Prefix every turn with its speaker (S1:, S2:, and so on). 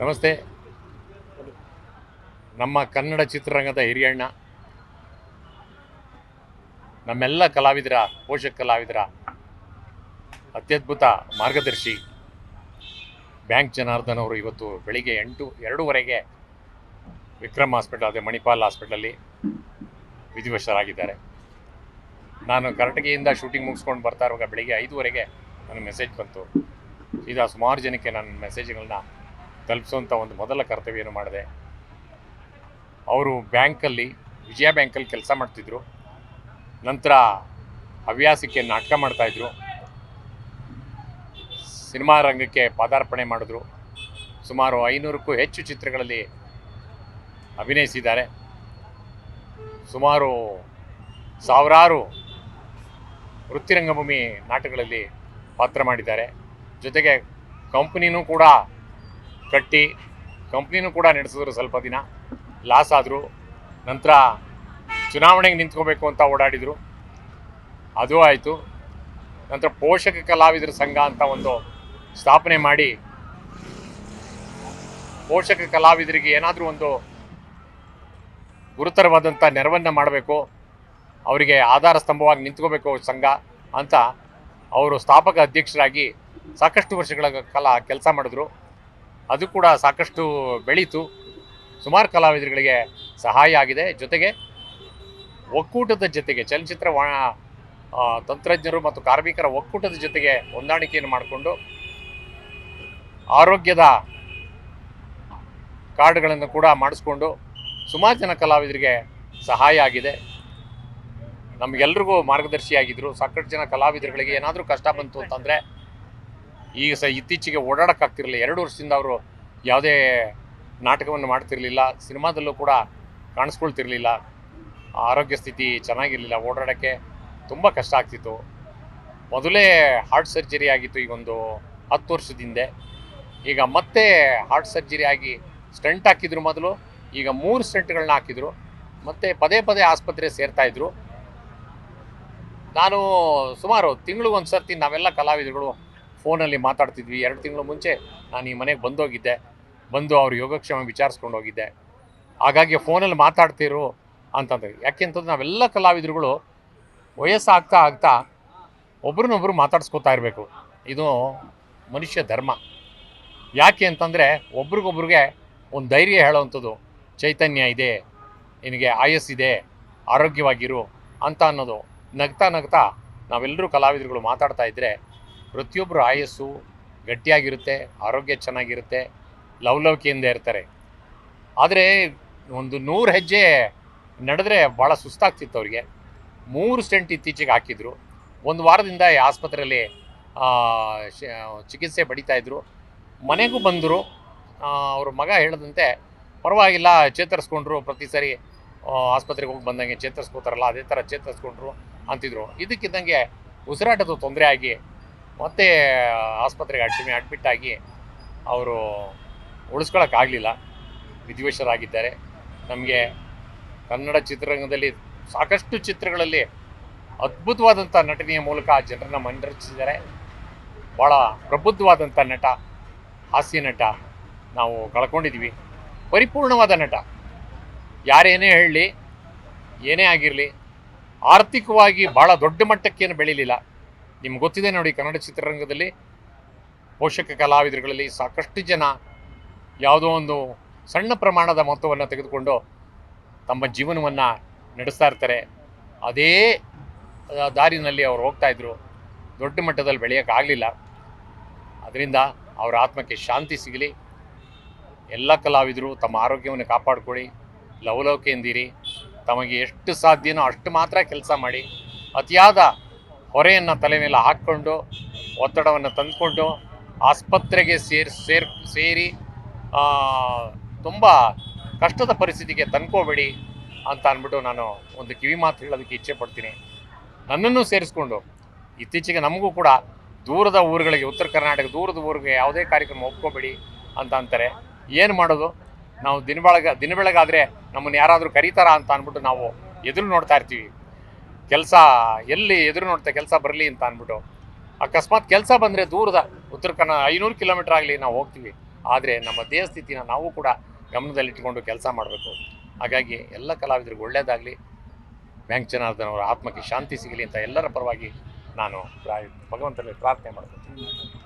S1: ನಮಸ್ತೆ. ನಮ್ಮ ಕನ್ನಡ ಚಿತ್ರರಂಗದ ಹಿರಿಯಣ್ಣ ನಮ್ಮೆಲ್ಲ ಕಲಾವಿದರ, ಪೋಷಕ ಕಲಾವಿದರ ಅತ್ಯದ್ಭುತ ಮಾರ್ಗದರ್ಶಿ ಬ್ಯಾಂಕ್ ಜನಾರ್ದನ್ ಅವರು ಇವತ್ತು ಬೆಳಿಗ್ಗೆ ಎಂಟು, ಎರಡೂವರೆಗೆ ವಿಕ್ರಮ್ ಹಾಸ್ಪಿಟಲ್, ಅದೇ ಮಣಿಪಾಲ್ ಹಾಸ್ಪಿಟಲಲ್ಲಿ ವಿಧಿವಶರಾಗಿದ್ದಾರೆ. ನಾನು ಕರ್ಟಗಿಯಿಂದ ಶೂಟಿಂಗ್ ಮುಗಿಸ್ಕೊಂಡು ಬರ್ತಾ ಇರುವಾಗ ಬೆಳಿಗ್ಗೆ ಐದುವರೆಗೆ ನನಗೆ ಮೆಸೇಜ್ ಬಂತು. ಸೀದಾ ಸುಮಾರು ಜನಕ್ಕೆ ನನ್ನ ಮೆಸೇಜ್ಗಳನ್ನ ತಲುಪಿಸುವಂಥ ಒಂದು ಮೊದಲ ಕರ್ತವ್ಯನೂ ಮಾಡಿದೆ. ಅವರು ಬ್ಯಾಂಕಲ್ಲಿ, ವಿಜಯ ಬ್ಯಾಂಕಲ್ಲಿ ಕೆಲಸ ಮಾಡ್ತಿದ್ರು. ನಂತರ ಹವ್ಯಾಸಕ್ಕೆ ನಾಟಕ ಮಾಡ್ತಾಯಿದ್ರು ಸಿನಿಮಾ ರಂಗಕ್ಕೆ ಪಾದಾರ್ಪಣೆ ಮಾಡಿದ್ರು. ಸುಮಾರು ಐನೂರಕ್ಕೂ ಹೆಚ್ಚು ಚಿತ್ರಗಳಲ್ಲಿ ಅಭಿನಯಿಸಿದ್ದಾರೆ. ಸುಮಾರು ಸಾವಿರಾರು ವೃತ್ತಿರಂಗಭೂಮಿ ನಾಟಕಗಳಲ್ಲಿ ಪಾತ್ರ ಮಾಡಿದ್ದಾರೆ. ಜೊತೆಗೆ ಕಂಪ್ನಿನೂ ಕೂಡ ಕಟ್ಟಿ ಕಂಪ್ನಿನೂ ಕೂಡ ನಡೆಸಿದ್ರು ಸ್ವಲ್ಪ ದಿನ. ಲಾಸ್ ಆದರು ನಂತರ ಚುನಾವಣೆಗೆ ನಿಂತ್ಕೋಬೇಕು ಅಂತ ಓಡಾಡಿದರು. ಅದು ಆಯಿತು. ನಂತರ ಪೋಷಕ ಕಲಾವಿದರ ಸಂಘ ಅಂತ ಒಂದು ಸ್ಥಾಪನೆ ಮಾಡಿ ಪೋಷಕ ಕಲಾವಿದರಿಗೆ ಏನಾದರೂ ಒಂದು ಗುರುತರವಾದಂಥ ನೆರವನ್ನು ಮಾಡಬೇಕು, ಅವರಿಗೆ ಆಧಾರ ಸ್ತಂಭವಾಗಿ ನಿಂತ್ಕೋಬೇಕು ಸಂಘ ಅಂತ ಅವರು ಸ್ಥಾಪಕ ಅಧ್ಯಕ್ಷರಾಗಿ ಸಾಕಷ್ಟು ವರ್ಷಗಳ ಕಾಲ ಕೆಲಸ ಮಾಡಿದ್ರು. ಅದು ಕೂಡ ಸಾಕಷ್ಟು ಬೆಳೀತು. ಸುಮಾರು ಕಲಾವಿದರುಗಳಿಗೆ ಸಹಾಯ ಆಗಿದೆ. ಜೊತೆಗೆ ಒಕ್ಕೂಟದ ಜೊತೆಗೆ ಚಲನಚಿತ್ರ ತಂತ್ರಜ್ಞರು ಮತ್ತು ಕಾರ್ಮಿಕರ ಒಕ್ಕೂಟದ ಜೊತೆಗೆ ಹೊಂದಾಣಿಕೆಯನ್ನು ಮಾಡಿಕೊಂಡು ಆರೋಗ್ಯದ ಕಾರ್ಡ್ಗಳನ್ನು ಕೂಡ ಮಾಡಿಸ್ಕೊಂಡು ಸುಮಾರು ಜನ ಕಲಾವಿದರಿಗೆ ಸಹಾಯ ಆಗಿದೆ. ನಮಗೆಲ್ರಿಗೂ ಮಾರ್ಗದರ್ಶಿಯಾಗಿದ್ದರು ಸಾಕಷ್ಟು ಜನ ಕಲಾವಿದರುಗಳಿಗೆ ಏನಾದರೂ ಕಷ್ಟ ಬಂತು ಅಂತಂದರೆ ಈಗ ಸಹ ಇತ್ತೀಚೆಗೆ ಓಡಾಡೋಕ್ಕಾಗ್ತಿರಲಿಲ್ಲ ಎರಡು ವರ್ಷದಿಂದ ಅವರು ಯಾವುದೇ ನಾಟಕವನ್ನು ಮಾಡ್ತಿರಲಿಲ್ಲ. ಸಿನಿಮಾದಲ್ಲೂ ಕೂಡ ಕಾಣಿಸ್ಕೊಳ್ತಿರಲಿಲ್ಲ. ಆರೋಗ್ಯ ಸ್ಥಿತಿ ಚೆನ್ನಾಗಿರಲಿಲ್ಲ. ಓಡಾಡೋಕ್ಕೆ ತುಂಬ ಕಷ್ಟ ಆಗ್ತಿತ್ತು. ಮೊದಲೇ ಹಾರ್ಟ್ ಸರ್ಜರಿ ಆಗಿತ್ತು ಈಗ ಒಂದು ಹತ್ತು ವರ್ಷದ ಹಿಂದೆ ಈಗ ಮತ್ತೆ ಹಾರ್ಟ್ ಸರ್ಜರಿ ಆಗಿ ಸ್ಟಂಟ್ ಹಾಕಿದ್ರು ಮೊದಲು, ಈಗ ಮೂರು ಸ್ಟಂಟ್ಗಳನ್ನ ಹಾಕಿದ್ರು. ಮತ್ತೆ ಪದೇ ಪದೇ ಆಸ್ಪತ್ರೆ ಸೇರ್ತಾಯಿದ್ರು ನಾನು ಸುಮಾರು ತಿಂಗಳಿಗೊಂದು ಸರ್ತಿ ನಾವೆಲ್ಲ ಕಲಾವಿದರುಗಳು ಫೋನಲ್ಲಿ ಮಾತಾಡ್ತಿದ್ವಿ. ಎರಡು ತಿಂಗಳು ಮುಂಚೆ ನಾನು ಈ ಮನೆಗೆ ಬಂದೋಗಿದ್ದೆ. ಬಂದು ಅವ್ರ ಯೋಗಕ್ಷೇಮ ವಿಚಾರಿಸ್ಕೊಂಡು ಹೋಗಿದ್ದೆ. ಹಾಗಾಗಿ ಫೋನಲ್ಲಿ ಮಾತಾಡ್ತಿರು ಅಂತಂದ್ರೆ. ಯಾಕೆಂತಂದ್ರೆ ನಾವೆಲ್ಲ ಕಲಾವಿದರುಗಳು ವಯಸ್ಸಾಗ್ತಾ ಆಗ್ತಾ ಒಬ್ರನ್ನೊಬ್ರು ಮಾತಾಡ್ಸ್ಕೊತಾ ಇರಬೇಕು. ಇದು ಮನುಷ್ಯ ಧರ್ಮ. ಯಾಕೆ ಅಂತಂದರೆ ಒಬ್ರಿಗೊಬ್ರಿಗೆ ಒಂದು ಧೈರ್ಯ ಹೇಳೋವಂಥದ್ದು, ಚೈತನ್ಯ ಇದೆ, ನಿನಗೆ ಆಯಸ್ಸಿದೆ ಆರೋಗ್ಯವಾಗಿರು ಅಂತ ಅನ್ನೋದು ನಗ್ತಾ ನಗ್ತಾ ನಾವೆಲ್ಲರೂ ಕಲಾವಿದರುಗಳು ಮಾತಾಡ್ತಾ ಇದ್ದರೆ ಪ್ರತಿಯೊಬ್ಬರು ಆಯಸ್ಸು ಗಟ್ಟಿಯಾಗಿರುತ್ತೆ, ಆರೋಗ್ಯ ಚೆನ್ನಾಗಿರುತ್ತೆ, ಲವಲವಿಕೆಯಿಂದ ಇರ್ತಾರೆ. ಆದರೆ ಒಂದು ನೂರು ಹೆಜ್ಜೆ ನಡೆದ್ರೆ ಭಾಳ ಸುಸ್ತಾಗ್ತಿತ್ತು ಅವರಿಗೆ. ಮೂರು ಸ್ಟೆಂಟ್ ಇತ್ತೀಚೆಗೆ ಹಾಕಿದ್ರು. ಒಂದು ವಾರದಿಂದ ಈ ಆಸ್ಪತ್ರೆಯಲ್ಲಿ ಚಿಕಿತ್ಸೆ ಪಡಿತಾ ಇದ್ರು. ಮನೆಗೂ ಬಂದರು. ಅವ್ರ ಮಗ ಹೇಳಿದಂತೆ, ಪರವಾಗಿಲ್ಲ, ಚೇತರಿಸ್ಕೊಂಡ್ರು ಪ್ರತಿ ಸರಿ ಆಸ್ಪತ್ರೆಗೆ ಹೋಗಿ ಬಂದಂಗೆ ಚೇತರಿಸ್ಕೋತಾರಲ್ಲ, ಅದೇ ಥರ ಚೇತರಿಸ್ಕೊಂಡ್ರು ಅಂತಿದ್ರು. ಇದಕ್ಕಿದ್ದಂಗೆ ಉಸಿರಾಟದ ತೊಂದರೆ ಆಗಿ ಮತ್ತೆ ಆಸ್ಪತ್ರೆಗೆ ಅಡ್ಮಿ ಅಡ್ಮಿಟ್ ಆಗಿ ಅವರು ಉಳಿಸ್ಕೊಳಕ್ಕಾಗಲಿಲ್ಲ ವಿಧಿವಶರಾಗಿದ್ದಾರೆ ನಮಗೆ ಕನ್ನಡ ಚಿತ್ರರಂಗದಲ್ಲಿ ಸಾಕಷ್ಟು ಚಿತ್ರಗಳಲ್ಲಿ ಅದ್ಭುತವಾದಂಥ ನಟನೆಯ ಮೂಲಕ ಜನರನ್ನ ಮನರಚಿಸಿದ್ದಾರೆ ಭಾಳ ಪ್ರಬುದ್ಧವಾದಂಥ ನಟ, ಹಾಸ್ಯ ನಟ ನಾವು ಕಳ್ಕೊಂಡಿದ್ವಿ. ಪರಿಪೂರ್ಣವಾದ ನಟ. ಯಾರೇನೇ ಹೇಳಲಿ ಏನೇ ಆಗಿರಲಿ, ಆರ್ಥಿಕವಾಗಿ ಭಾಳ ದೊಡ್ಡ ಮಟ್ಟಕ್ಕೇನು ಬೆಳೀಲಿಲ್ಲ. ನಿಮ್ಗೆ ಗೊತ್ತಿದೆ ನೋಡಿ, ಕನ್ನಡ ಚಿತ್ರರಂಗದಲ್ಲಿ ಪೋಷಕ ಕಲಾವಿದರುಗಳಲ್ಲಿ ಸಾಕಷ್ಟು ಜನ ಯಾವುದೋ ಒಂದು ಸಣ್ಣ ಪ್ರಮಾಣದ ಮೊತ್ತವನ್ನು ತೆಗೆದುಕೊಂಡು ತಮ್ಮ ಜೀವನವನ್ನು ನಡೆಸ್ತಾ ಇರ್ತಾರೆ. ಅದೇ ದಾರಿನಲ್ಲಿ ಅವ್ರು ಹೋಗ್ತಾ ಇದ್ರು. ದೊಡ್ಡ ಮಟ್ಟದಲ್ಲಿ ಬೆಳೆಯೋಕ್ಕಾಗಲಿಲ್ಲ ಅದರಿಂದ ಅವರ ಆತ್ಮಕ್ಕೆ ಶಾಂತಿ ಸಿಗಲಿ. ಎಲ್ಲ ಕಲಾವಿದರು ತಮ್ಮ ಆರೋಗ್ಯವನ್ನು ಲವಲವಿಕೆ ಲವಲವಿಕೆಯಿಂದಿರಿ. ತಮಗೆ ಎಷ್ಟು ಸಾಧ್ಯನೋ ಅಷ್ಟು ಮಾತ್ರ ಕೆಲಸ ಮಾಡಿ. ಅತಿಯಾದ ಹೊರೆಯನ್ನು ತಲೆ ಮೇಲೆ ಹಾಕ್ಕೊಂಡು, ಒತ್ತಡವನ್ನು ತಂದುಕೊಂಡು, ಆಸ್ಪತ್ರೆಗೆ ಸೇರಿ, ಸೇರ್, ಸೇರಿ ತುಂಬ ಕಷ್ಟದ ಪರಿಸ್ಥಿತಿಗೆ ತಂದ್ಕೋಬೇಡಿ ಅಂತ ಅಂದ್ಬಿಟ್ಟು ನಾನು ಒಂದು ಕಿವಿ ಮಾತು ಹೇಳೋದಕ್ಕೆ ಇಚ್ಛೆ ಪಡ್ತೀನಿ. ನನ್ನನ್ನು ಸೇರಿಸ್ಕೊಂಡು, ಇತ್ತೀಚೆಗೆ ನಮಗೂ ಕೂಡ ದೂರದ ಊರುಗಳಿಗೆ, ಉತ್ತರ ಕರ್ನಾಟಕ ದೂರದ ಊರಿಗೆ ಯಾವುದೇ ಕಾರ್ಯಕ್ರಮ ಒಪ್ಕೋಬೇಡಿ ಅಂತ ಅಂತಾರೆ. ಏನು ಮಾಡೋದು? ನಾವು ದಿನ ಬೆಳಗ ದಿನ ಬೆಳಗಾದರೆ ನಮ್ಮನ್ನು ಯಾರಾದರೂ ಕರೀತಾರಾ ಅಂತ ಅಂದ್ಬಿಟ್ಟು ನಾವು ಎದುರು ನೋಡ್ತಾ ಇರ್ತೀವಿ. ಕೆಲಸ ಎಲ್ಲಿ ಎದುರು ನೋಡ್ತಾ ಕೆಲಸ ಬರಲಿ ಅಂತ ಅಂದ್ಬಿಟ್ಟು, ಅಕಸ್ಮಾತ್ ಕೆಲಸ ಬಂದರೆ ದೂರದ ಉತ್ತರ ಕನ್ನಡ ಐನೂರು ಕಿಲೋಮೀಟ್ರ್ ಆಗಲಿ ನಾವು ಹೋಗ್ತೀವಿ. ಆದರೆ ನಮ್ಮ ದೇಹ ಸ್ಥಿತಿನ ನಾವು ಕೂಡ ಗಮನದಲ್ಲಿಟ್ಟುಕೊಂಡು ಕೆಲಸ ಮಾಡಬೇಕು. ಹಾಗಾಗಿ ಎಲ್ಲ ಕಲಾವಿದರಿಗೂ ಒಳ್ಳೆಯದಾಗಲಿ ಬ್ಯಾಂಕ್ ಜನಾರ್ದನ್ ಅವರ ಆತ್ಮಕ್ಕೆ ಶಾಂತಿ ಸಿಗಲಿ ಅಂತ ಎಲ್ಲರ ಪರವಾಗಿ ನಾನು ಭಗವಂತನಲ್ಲಿ ಪ್ರಾರ್ಥನೆ ಮಾಡ್ತೀನಿ